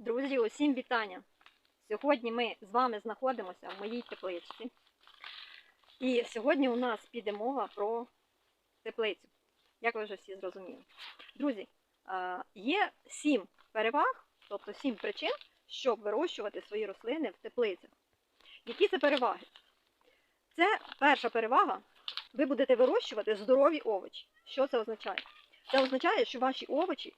Друзі, усім вітання! Сьогодні ми з вами знаходимося в моїй тепличці. І сьогодні у нас піде мова про теплицю, як ви вже всі зрозуміли. Друзі, є сім переваг, тобто сім причин, щоб вирощувати свої рослини в теплицях. Які це переваги? Це перша перевага. Ви будете вирощувати здорові овочі. Що це означає? Це означає, що ваші овочі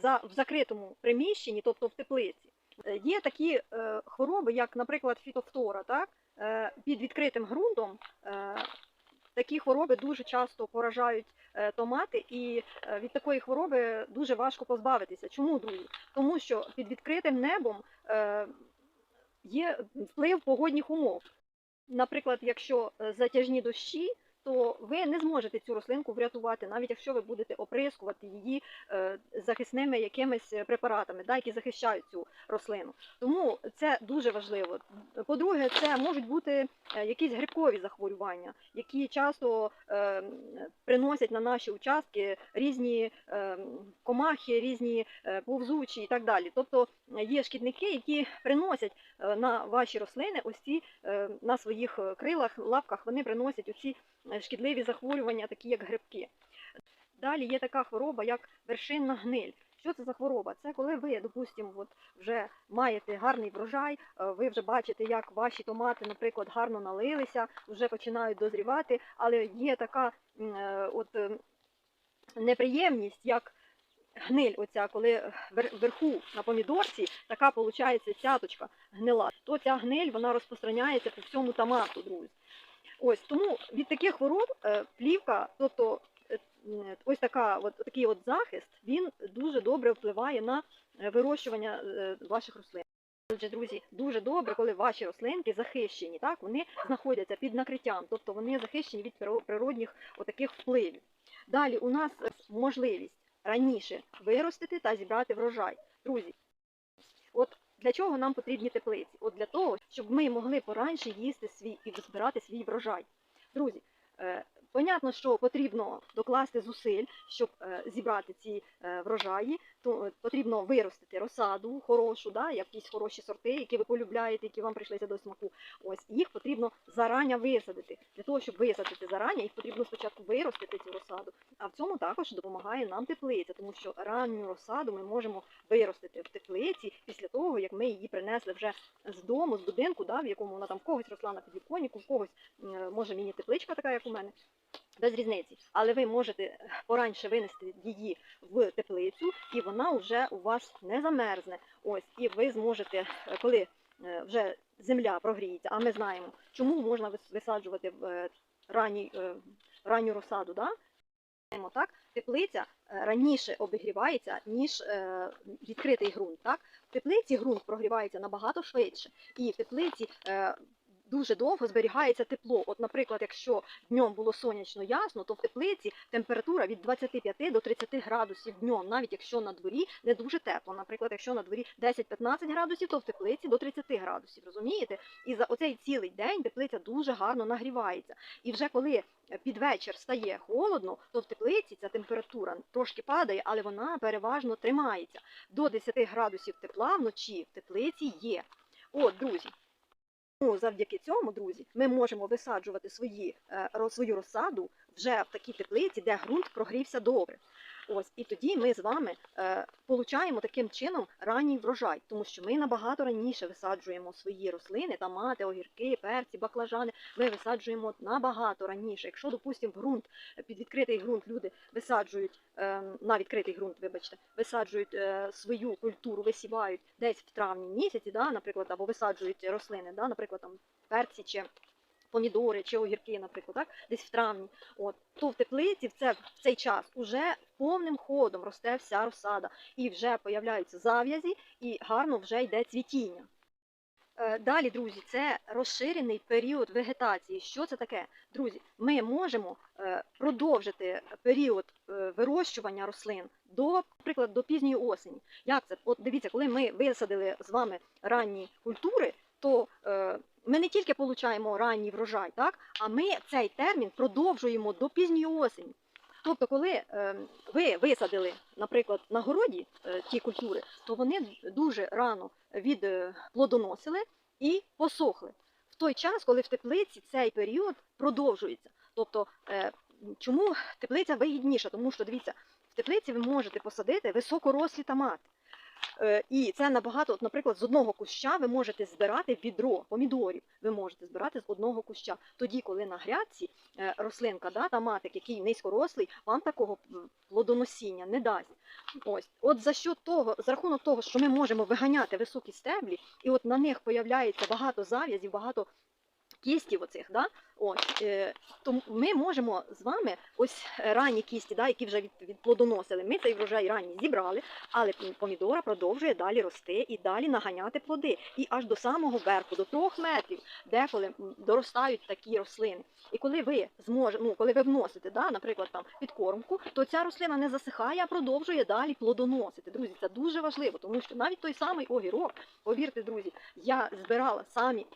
в закритому приміщенні, тобто в теплиці, е, є такі е, хвороби, як, наприклад, фітофтора, так? Е, під відкритим ґрунтом. Такі хвороби дуже часто поражають томати, і від такої хвороби дуже важко позбавитися. Чому, друзі? Тому що під відкритим небом є вплив погодних умов. Наприклад, якщо затяжні дощі, то ви не зможете цю рослинку врятувати, навіть якщо ви будете оприскувати її е, захисними якимись препаратами, да, які захищають цю рослину. Тому це дуже важливо. По-друге, це можуть бути е, якісь грибкові захворювання, які часто е, приносять на наші участки різні комахи, різні повзучі і так далі. Тобто є шкідники, які приносять на ваші рослини ось ці на своїх крилах, лапках, вони приносять оці шкідливі захворювання, такі як грибки. Далі є така хвороба, як вершинна гниль. Що це за хвороба? Це коли ви, допустимо, от вже маєте гарний врожай, е, ви вже бачите, як ваші томати, наприклад, гарно налилися, вже починають дозрівати, але є така е, от е, неприємність, як гниль, оця, коли вверху на помідорці така виходить цяточка гнила, то ця гниль вона розпространяється по всьому томату, друзі. Ось тому від таких хвороб е, плівка, тобто е, ось така, от, такий от захист, він дуже добре впливає на е, вирощування е, ваших рослин. Отже, друзі, дуже добре, коли ваші рослинки захищені, так вони знаходяться під накриттям, тобто вони захищені від природних отаких впливів. Далі у нас е, можливість раніше виростити та зібрати врожай. Друзі, от для чого нам потрібні теплиці? От для того, щоб ми могли пораньше їсти свій і збирати свій врожай. Друзі, е, понятно, що потрібно докласти зусиль, щоб е, зібрати ці е, врожаї, то е, потрібно виростити розсаду хорошу, да, якісь хороші сорти, які ви полюбляєте, які вам прийшлися до смаку. Ось їх потрібно зарані висадити. Для того, щоб висадити зарані, їх потрібно спочатку виростити цю розсаду. А в цьому також допомагає нам теплиця, тому що ранню розсаду ми можемо виростити в теплиці після того, як ми її принесли вже з дому, з будинку, да, в якому вона там в когось росла на підвіконнику, в когось може міні-тепличка така, як у мене. Без різниці, але ви можете пораньше винести її в теплицю, і вона вже у вас не замерзне. Ось, і ви зможете, е, коли е, вже земля прогріється, а ми знаємо, чому можна вис- висаджувати в е, ранній, е, ранню розсаду. Да? Так? Теплиця е, раніше обігрівається, ніж е, відкритий ґрунт. Так? В теплиці ґрунт прогрівається набагато швидше, і в теплиці е, дуже довго зберігається тепло. От, наприклад, якщо днем було сонячно ясно, то в теплиці температура від 25 до 30 градусів днем, навіть якщо на дворі не дуже тепло. Наприклад, якщо на дворі 10-15 градусів, то в теплиці до 30 градусів. Розумієте? І за оцей цілий день теплиця дуже гарно нагрівається. І вже коли е, під вечір стає холодно, то в теплиці ця температура трошки падає, але вона переважно тримається. До 10 градусів тепла вночі в теплиці є. От, друзі. Ну, завдяки цьому, друзі, ми можемо висаджувати свої, е, свою розсаду вже в такій теплиці, де ґрунт прогрівся добре. Ось, і тоді ми з вами е, таким чином ранній врожай, тому що ми набагато раніше висаджуємо свої рослини, томати, огірки, перці, баклажани. Ми висаджуємо набагато раніше. Якщо, допустимо, ґрунт е, під відкритий ґрунт люди висаджують е, на відкритий ґрунт, вибачте, висаджують е, свою культуру, висівають десь в травні місяці, да, наприклад, або висаджують рослини, да, наприклад, там перці чи помідори чи огірки, наприклад, так, десь в травні. От то в теплиці в, це, в цей час уже повним ходом росте вся розсада, і вже появляються зав'язі, і гарно вже йде цвітіння. Е, Далі, друзі, це розширений період вегетації. Що це таке? Друзі, ми можемо е, продовжити період е, вирощування рослин до, наприклад, до пізньої осені. Як це? От дивіться, коли ми висадили з вами ранні культури, то ми не тільки отримуємо ранній врожай, так? а ми цей термін продовжуємо до пізньої осені. Тобто, коли е, ви висадили, наприклад, на городі е, ті культури, то вони дуже рано від е, плодоносили і посохли. В той час, коли в теплиці цей період продовжується. Тобто, е, чому теплиця вигідніша? Тому що дивіться, в теплиці ви можете посадити високорослі томати. Е, І це набагато, от, наприклад, з одного куща ви можете збирати відро помідорів. Ви можете збирати з одного куща. Тоді, коли на грядці е, рослинка, да, томатик, який низькорослий, вам такого плодоносіння не дасть. Ось, от за що того, за рахунок того, що ми можемо виганяти високі стеблі, і от на них появляється багато зав'язів, багато кістів оцих, да? Ось, е, то ми можемо з вами ось е, ранні кісті, да, які вже від, відплодоносили. Ми цей врожай ранній зібрали, але помідора продовжує далі рости і далі наганяти плоди. І аж до самого верху, до трьох метрів, деколи доростають такі рослини. І коли ви зможете, ну коли ви вносите, да, наприклад, там підкормку, то ця рослина не засихає, а продовжує далі плодоносити. Друзі, це дуже важливо, тому що навіть той самий огірок, повірте, друзі, я збирала самі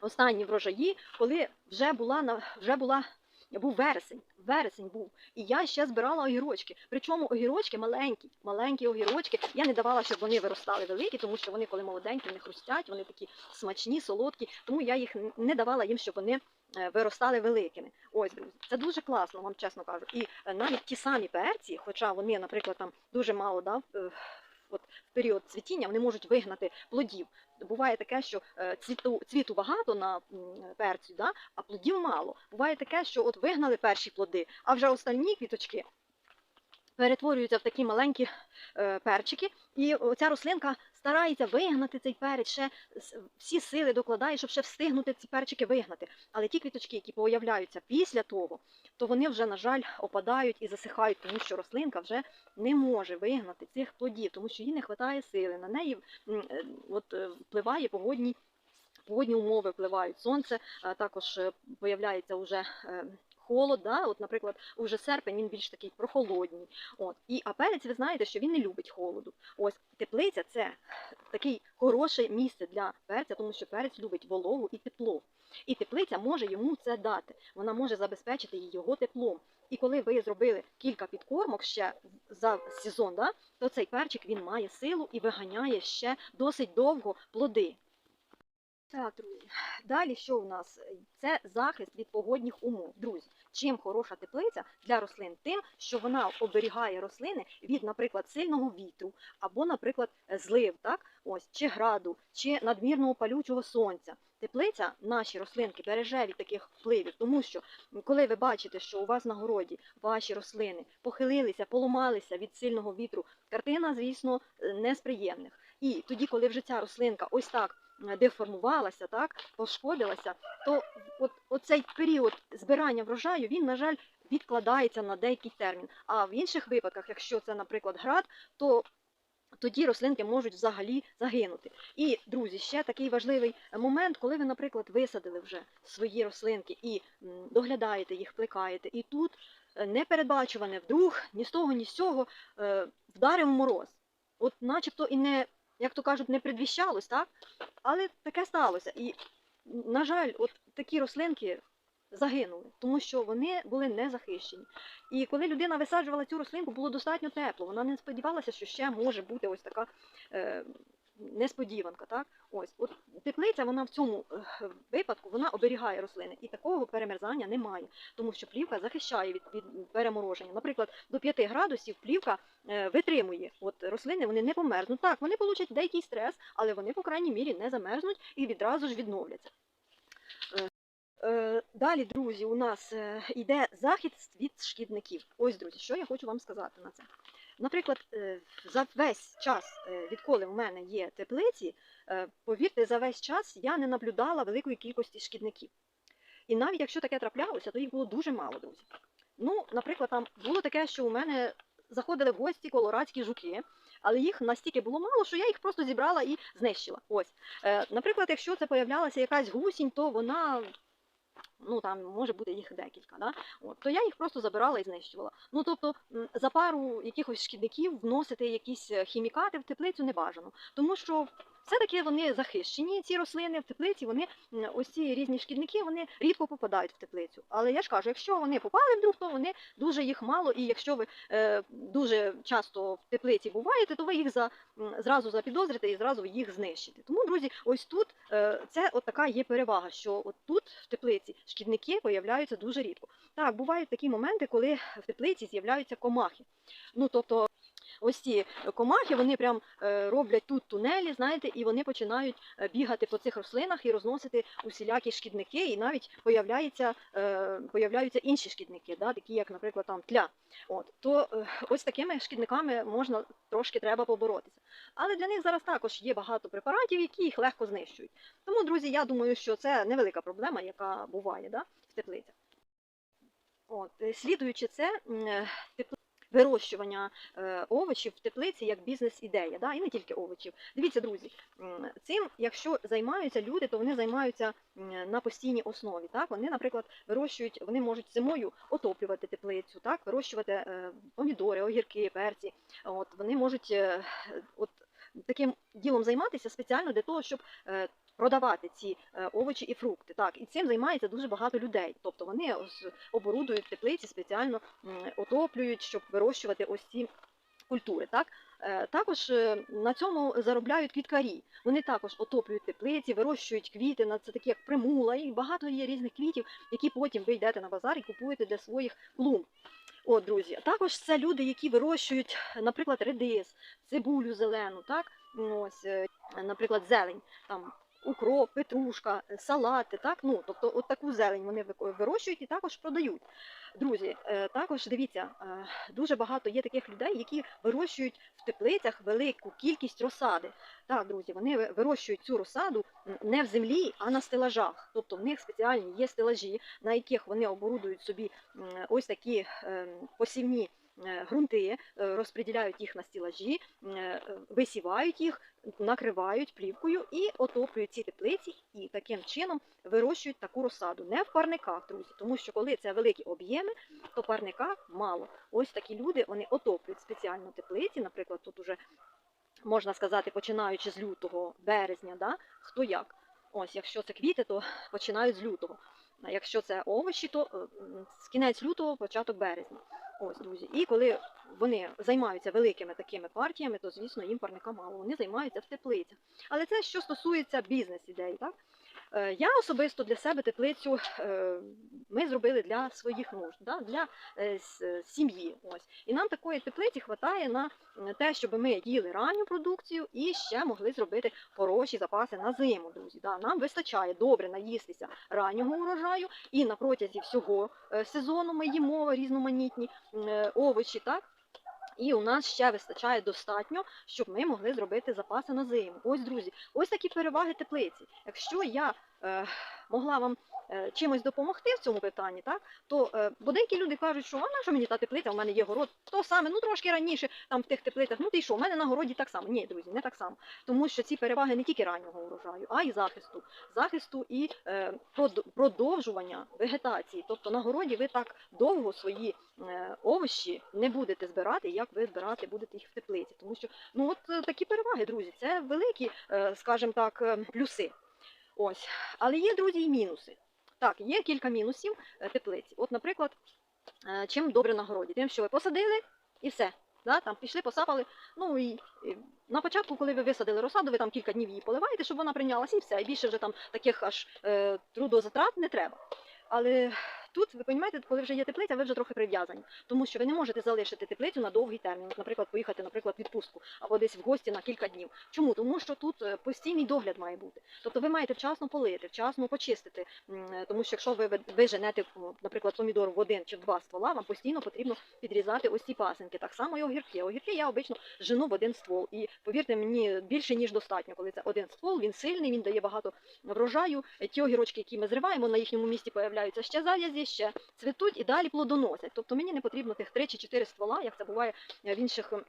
останні врожаї, коли вже була на вже була. Був вересень, вересень був, і я ще збирала огірочки. Причому огірочки маленькі, маленькі огірочки. Я не давала, щоб вони виростали великі, тому що вони, коли молоденькі, вони хрустять, вони такі смачні, солодкі. Тому я їх не давала їм, щоб вони е, виростали великими. Ось, друзі, це дуже класно, вам чесно кажу. І е, навіть ті самі перці, хоча вони, наприклад, там дуже мало да, в- от в період цвітіння, вони можуть вигнати плодів. Буває таке, що е, цвіту, цвіту багато на перцю, да, а плодів мало. Буває таке, що от вигнали перші плоди, а вже останні квіточки перетворюються в такі маленькі е, перчики, і ця рослинка старається вигнати цей перець, ще всі сили докладає, щоб ще встигнути ці перчики вигнати. Але ті квіточки, які появляються після того, то вони вже, на жаль, опадають і засихають, тому що рослинка вже не може вигнати цих плодів, тому що їй не вистачає сили. На неї е, от, е, впливає погодні. Погодні умови впливають сонце, також появляється вже холод. Да? От, наприклад, уже серпень він більш такий прохолодній. От. І а перець, ви знаєте, що він не любить холоду. Ось теплиця це таке хороше місце для перця, тому що перець любить вологу і тепло. І теплиця може йому це дати. Вона може забезпечити його теплом. І коли ви зробили кілька підкормок ще за сезон, да, то цей перчик він має силу і виганяє ще досить довго плоди. Так, друзі. Далі що у нас? Це захист від погодних умов. Друзі, чим хороша теплиця для рослин? Тим, що вона оберігає рослини від, наприклад, сильного вітру або, наприклад, злив, так? Ось, чи граду, чи надмірного палючого сонця. Теплиця наші рослинки береже від таких впливів, тому що коли ви бачите, що у вас на городі ваші рослини похилилися, поламалися від сильного вітру, картина, звісно, е, не з приємних. І тоді, коли вже ця рослинка ось так е, деформувалася, так, пошкодилася, то от, оцей період збирання врожаю, він, на жаль, відкладається на деякий термін. А в інших випадках, якщо це, наприклад, град, то тоді рослинки можуть взагалі загинути. І, друзі, ще такий важливий момент, коли ви, наприклад, висадили вже свої рослинки і доглядаєте їх, плекаєте, і тут е, непередбачуване вдруг ні з того, ні з цього е, вдарив мороз. От начебто і не, як то кажуть, не предвіщалось, так? Але таке сталося. І, на жаль, от такі рослинки загинули, тому що вони були не захищені. І коли людина висаджувала цю рослинку, було достатньо тепло. Вона не сподівалася, що ще може бути ось така е, несподіванка. Так? Ось, от теплиця, вона в цьому е, випадку вона оберігає рослини, і такого перемерзання немає, тому що плівка захищає від, від перемороження. Наприклад, до 5 градусів плівка е, витримує. От рослини вони не померзнуть. Так, вони получать деякий стрес, але вони, по крайній мірі, не замерзнуть і відразу ж відновляться. Е, Далі, друзі, у нас йде захист від шкідників. Ось, друзі, що я хочу вам сказати на це. Наприклад, е, за весь час, е, відколи в мене є теплиці, е, повірте, за весь час я не наблюдала великої кількості шкідників. І навіть якщо таке траплялося, то їх було дуже мало, друзі. Ну, наприклад, там було таке, що у мене заходили в гості колорадські жуки, але їх настільки було мало, що я їх просто зібрала і знищила. Ось. Наприклад, якщо це появлялася якась гусінь, то вона ну там може бути їх декілька, да? От, то я їх просто забирала і знищувала. Ну тобто за пару якихось шкідників вносити якісь е, хімікати в теплицю не бажано, тому що все-таки вони захищені, ці рослини в теплиці, вони ось ці різні шкідники, вони рідко попадають в теплицю. Але я ж кажу, якщо вони попали вдруг, то вони дуже їх мало, і якщо ви е, дуже часто в теплиці буваєте, то ви їх за, зразу запідозрите і зразу їх знищите. Тому, друзі, ось тут е, це от така є перевага, що от тут в теплиці шкідники появляються дуже рідко. Так, бувають такі моменти, коли в теплиці з'являються комахи. Ну, тобто, ось ці комахи, вони прям е, роблять тут тунелі, знаєте, і вони починають е, бігати по цих рослинах і розносити усілякі шкідники, і навіть появляються, е, появляються інші шкідники, да, такі як, наприклад, там тля. От, то ось такими шкідниками можна трошки треба поборотися. Але для них зараз також є багато препаратів, які їх легко знищують. Тому, друзі, я думаю, що це невелика проблема, яка буває да, в теплицях. От, слідуючи це, м, е, тепл- вирощування е, овочів в теплиці як бізнес-ідея, да, і не тільки овочів. Дивіться, друзі, цим, якщо займаються люди, то вони займаються на постійній основі. Так? Вони, наприклад, вирощують, вони можуть зимою отоплювати теплицю, так? вирощувати е, помідори, огірки, перці. От, вони можуть е, от, таким ділом займатися спеціально для того, щоб продавати ці е, овочі і фрукти. Так, і цим займається дуже багато людей. Тобто вони оборудують теплиці, спеціально отоплюють, щоб вирощувати ось ці культури. Так? Е, Також е, на цьому заробляють квіткарі. Вони також отоплюють теплиці, вирощують квіти, на це такі як примула, і багато є різних квітів, які потім ви йдете на базар і купуєте для своїх клумб. От, друзі, також це люди, які вирощують, наприклад, редис, цибулю зелену, так? Ось, наприклад, зелень, там укроп, петрушка, е, салати, так? Ну, тобто от таку зелень вони вирощують і також продають. Друзі, е, також дивіться, е, дуже багато є таких людей, які вирощують в теплицях велику кількість розсади. Так, друзі, вони вирощують цю розсаду не в землі, а на стелажах. Тобто в них спеціальні є стелажі, на яких вони оборудують собі ось такі ем, посівні е, ґрунти, е, розподіляють їх на стелажі, м, е, висівають їх, накривають плівкою і отоплюють ці теплиці, і таким чином вирощують таку розсаду. Не в парниках, друзі, тому що коли це великі об'єми, то парника мало. Ось такі люди вони отоплюють спеціально теплиці. Наприклад, тут уже можна сказати, починаючи з лютого, березня, да? хто як. Ось, якщо це квіти, то починають з лютого. А якщо це овочі, то з кінець лютого, початок березня. Ось, друзі. І коли вони займаються великими такими партіями, то звісно їм парника мало. Вони займаються в теплицях. Але це що стосується бізнес-ідей, так? Е, Я особисто для себе теплицю е, ми зробили для своїх нужд, для е, сім'ї. Ось. І нам такої теплиці вистачає на те, щоб ми їли ранню продукцію і ще могли зробити хороші запаси на зиму, друзі. Нам вистачає добре наїстися раннього урожаю, і на протязі всього сезону ми їмо різноманітні овочі, так? І у нас ще вистачає достатньо, щоб ми могли зробити запаси на зиму. Ось, друзі, ось такі переваги теплиці. Якщо я е, могла вам е, чимось допомогти в цьому питанні, так то е, бо деякі люди кажуть, що а на що мені та теплиця, у мене є город, то саме, ну трошки раніше там в тих теплицях, ну ти що, у мене на городі так само. Ні, друзі, не так само. Тому що ці переваги не тільки раннього урожаю, а й захисту. Захисту і е, продовжування вегетації. Тобто на городі ви так довго свої е, овочі не будете збирати, як ви збирати будете їх в теплиці. Тому що ну от е, такі переваги, друзі, це великі, е, скажімо так, плюси. Ось. Але є, друзі, і мінуси. Так, є кілька мінусів е, теплиці. От, наприклад, е, чим добре на городі? Тим, що ви посадили і все. Да? Там пішли, посапали. Ну і, і на початку, коли ви висадили розсаду, ви там кілька днів її поливаєте, щоб вона прийнялася і все. І більше вже там таких аж е, трудозатрат не треба. Але тут, ви розумієте, коли вже є теплиця, ви вже трохи прив'язані, тому що ви не можете залишити теплицю на довгий термін, наприклад, поїхати, наприклад, в відпустку або десь в гості на кілька днів. Чому? Тому що тут е, постійний догляд має бути. Тобто ви маєте вчасно полити, вчасно почистити. Е, Тому що якщо ви ви- женете, наприклад, помідор в один чи в два ствола, вам постійно потрібно підрізати ось ці пасинки. Так само і огірки. Огірки я обично жену в один ствол. І повірте мені, більше ніж достатньо, коли це один ствол, він сильний, він дає багато врожаю. Е, Ті огірочки, які ми зриваємо, на їхньому місці появляються ще зав'язі, ще цвітуть і далі плодоносять. Тобто мені не потрібно тих три чи чотири ствола, як це буває е, в інших. ем,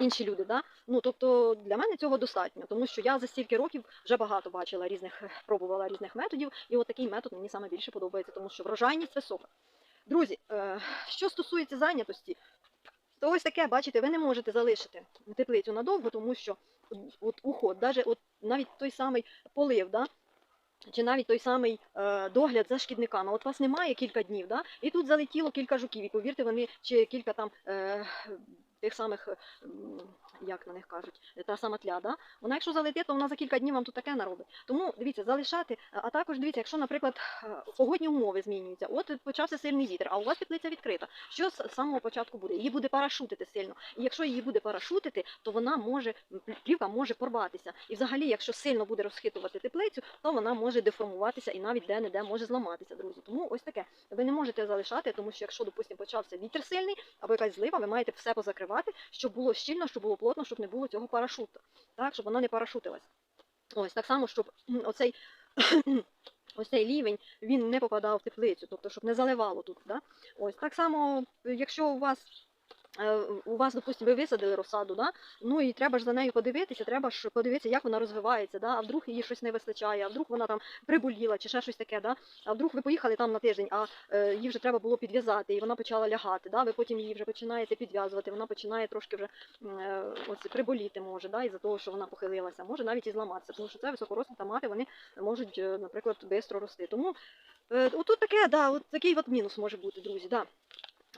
Інші люди, да? ну тобто для мене цього достатньо, тому що я за стільки років вже багато бачила різних, е, пробувала різних методів, і от такий метод мені саме більше подобається, тому що врожайність висока. Друзі, е, що стосується зайнятості, то ось таке, бачите, ви не можете залишити теплицю надовго, тому що от уход, навіть от навіть той самий полив, да? Чи навіть той самий е, догляд за шкідниками. От вас немає кілька днів, да? і тут залетіло кілька жуків, і повірте, вони чи кілька там е, тих самих, е, як на них кажуть, та сама тля, да? вона якщо залетить, то вона за кілька днів вам тут таке наробить. Тому дивіться, залишати, а також дивіться, якщо, наприклад, е, погодні умови змінюються, от почався сильний вітер, а у вас теплиця відкрита. Що з самого початку буде? Її буде парашутити сильно. І якщо її буде парашутити, то вона може плівка може порватися. І взагалі, якщо сильно буде розхитувати теплицю, то вона може деформуватися і навіть де-не-де може зламатися, друзі. Тому ось таке. Ви не можете залишати, тому що якщо, допустимо, почався вітер сильний або якась злива, ви маєте все позакривати, щоб було щільно, щоб було плотно, щоб не було цього парашуту, так, щоб воно не парашутилось. Ось так само, щоб оцей. Ось цей рівень він не попадав в теплицю, тобто щоб не заливало тут. Да? Ось так само, якщо у вас у вас, допустимо, ви висадили розсаду, да? ну і треба ж за нею подивитися, треба ж подивитися, як вона розвивається, да? а вдруг їй щось не вистачає, а вдруг вона там приболіла чи ще щось таке, да? а вдруг ви поїхали там на тиждень, а е, їй вже треба було підв'язати, і вона почала лягати, да? ви потім її вже починаєте підв'язувати, вона починає трошки вже е, оце, приболіти може, да? із-за того, що вона похилилася, може навіть і зламатися, тому що це високорослі томати, вони можуть, е, наприклад, швидко рости. Тому е, отут таке, да, от такий от мінус може бути, друзі. Да.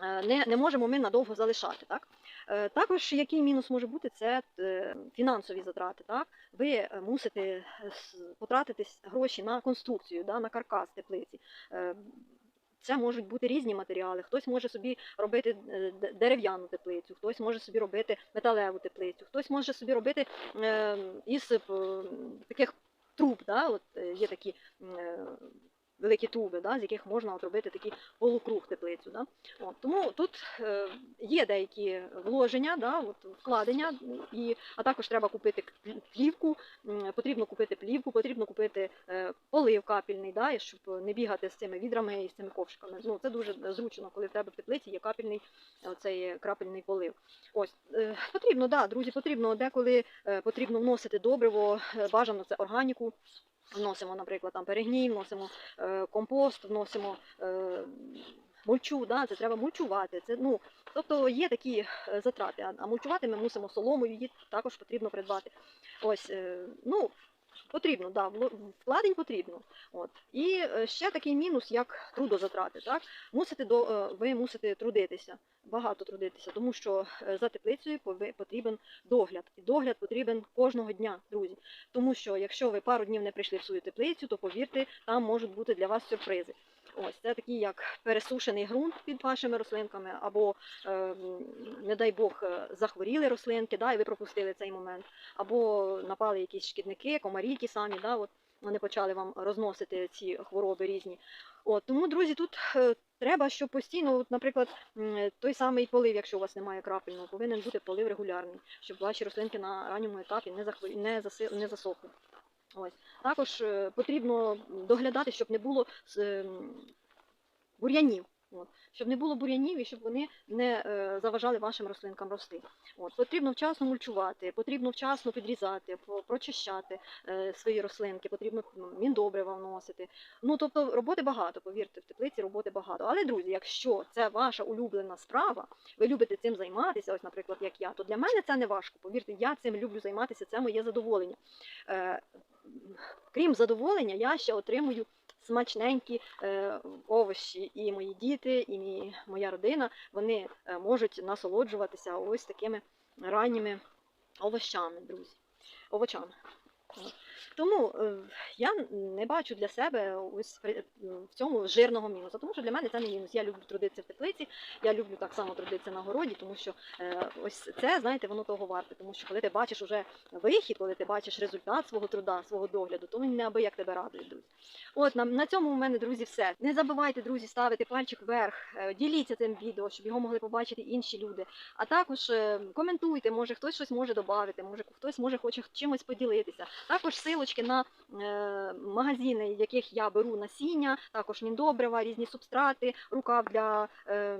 Е, Не, не можемо ми надовго залишати. Так? Е, Також який мінус може бути, це е, фінансові затрати. Так? Ви мусите потратити гроші на конструкцію, да, на каркас теплиці. Це можуть бути різні матеріали. Хтось може собі робити дерев'яну теплицю, хтось може собі робити металеву теплицю, хтось може собі робити із таких труб. Да? От, є такі великі труби, да? з яких можна от робити такий полукруг теплицю. Да? От, тому тут е, є деякі вложення, да? от, вкладення, і, а також треба купити плівку, потрібно купити плівку, потрібно купити е, полив капельний, да? щоб не бігати з цими відрами і з цими ковшиками. Ну, це дуже зручно, коли в тебе в теплиці є капельний оцей крапельний полив. Ось е, потрібно, да, друзі, потрібно деколи е, потрібно вносити добриво, е, бажано це органіку. Вносимо, наприклад, там перегній, вносимо е, компост, вносимо е, мульчу, да, це треба мульчувати. Це, ну, тобто є такі е, затрати, а, мульчувати ми мусимо соломою, її також потрібно придбати. Ось, е, ну, потрібно, да, вкладень потрібно. От. І е, ще такий мінус, як трудозатрати. Так? Мусите до, е, ви мусите трудитися, багато трудитися, тому що е, за теплицею потрібен догляд. І догляд потрібен кожного дня, друзі. Тому що якщо ви пару днів не прийшли в свою теплицю, то повірте, там можуть бути для вас сюрпризи. Ось це такий як пересушений ґрунт під вашими рослинками, або, е, не дай Бог, е, захворіли рослинки, і ви пропустили цей момент, або напали якісь шкідники, комарі ті самі, вони почали вам розносити ці хвороби різні. Тому, друзі, тут е, треба, щоб постійно, наприклад, той самий полив, якщо у вас немає крапельного, повинен бути полив регулярний, щоб ваші рослинки на ранньому етапі не засохли. Ось. Також е, потрібно доглядати, щоб не було ем, бур'янів. От. Щоб не було бур'янів і щоб вони не е, заважали вашим рослинкам рости. От. Потрібно вчасно мульчувати, потрібно вчасно підрізати, прочищати е, свої рослинки, потрібно міндобрива вносити. Ну, тобто роботи багато, повірте, в теплиці роботи багато. Але, друзі, якщо це ваша улюблена справа, ви любите цим займатися, ось, наприклад, як я, то для мене це не важко. Повірте, я цим люблю займатися, це моє задоволення. Е, крім задоволення, я ще отримую смачненькі е, овочі. І мої діти, і мій, моя родина вони е, можуть насолоджуватися ось такими ранніми овощами, друзі. Овочами. Тому е, я не бачу для себе ось в цьому жирного мінуса, тому що для мене це не мінус. Я люблю трудитися в теплиці, я люблю так само трудитися на городі, тому що е, ось це, знаєте, воно того варте. Тому що коли ти бачиш уже вихід, коли ти бачиш результат свого труда, свого догляду, то він неабияк тебе друзі. От на, на цьому у мене, друзі, все. Не забувайте, друзі, ставити пальчик вверх, е, діліться цим відео, щоб його могли побачити інші люди. А також е, коментуйте, може хтось щось може додати, може хтось може хоче чимось поділитися. Також силочки на е, магазини, в яких я беру насіння, також міндобрива, різні субстрати, рукав для. Е,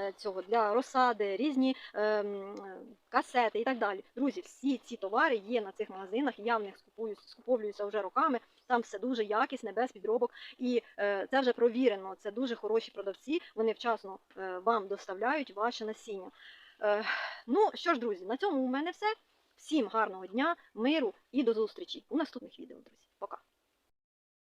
е, Цього для розсади, різні касети і так далі. Друзі, всі ці товари є на цих магазинах. Я в них скупую, скуповуюся вже роками. Там все дуже якісне, без підробок. І е, це вже провірено. Це дуже хороші продавці. Вони вчасно е, вам доставляють ваше насіння. Ну що ж, друзі, на цьому у мене все. Всім гарного дня, миру і до зустрічі у наступних відео, друзі. Пока!